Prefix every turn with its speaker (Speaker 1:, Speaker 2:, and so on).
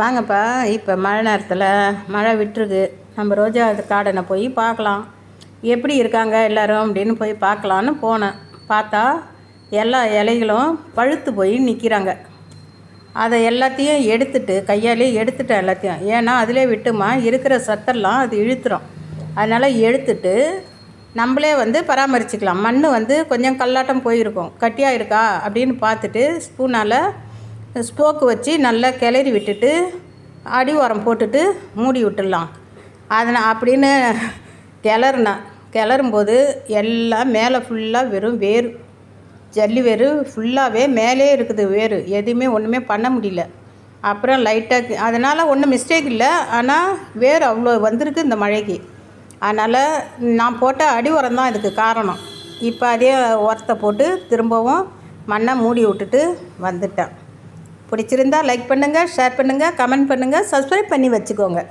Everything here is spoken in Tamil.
Speaker 1: வாங்கப்பா இப்போ மழை நேரத்தில் மழை விட்டுருக்கு நம்ம ரோஜா கார்டனை போய் பார்க்கலாம். எப்படி இருக்காங்க எல்லோரும் அப்படின்னு போய் பார்க்கலான்னு போனேன். பார்த்தா எல்லா இலைகளும் பழுத்து போய் நிற்கிறாங்க அதை எல்லாத்தையும் எடுத்துட்டு கையாலே எடுத்துட்டேன் எல்லாத்தையும். ஏன்னா அதிலே விட்டுமா இருக்கிற சத்தெல்லாம் அது இழுத்துரும். அதனால் எடுத்துட்டு நம்மளே வந்து பராமரிச்சுக்கலாம். மண் வந்து கொஞ்சம் கல்லாட்டம் போயிருக்கும். கட்டியாக இருக்கா அப்படின்னு பார்த்துட்டு ஸ்பூனால் ஸ்போக்கு வச்சு நல்லா கிளறி விட்டுட்டு அடி உரம் போட்டுட்டு மூடி விட்டுடலாம். அதனால் அப்படின்னு கிளறுனேன் கிளறும்போது எல்லாம் மேலே ஃபுல்லாக வெறும் வேர் ஜல்லி வேர் ஃபுல்லாகவே மேலே இருக்குது வேர். எதுவுமே ஒன்றுமே பண்ண முடியல. அப்புறம் லைட்டாக அதனால் ஒன்றும் மிஸ்டேக் இல்லை. ஆனால் வேர் அவ்வளோ வந்திருக்கு இந்த மழைக்கு. அதனால் நான் போட்ட அடி உரம் தான் இதுக்கு காரணம். இப்போ அதே உரத்தை போட்டு திரும்பவும் மண்ணை மூடி விட்டுட்டு வந்துட்டேன். பிடிச்சிருந்தா லைக் பண்ணுங்கள் ஷேர் பண்ணுங்கள் கமெண்ட் பண்ணுங்கள் சப்ஸ்கிரைப் பண்ணி வச்சுக்கோங்க.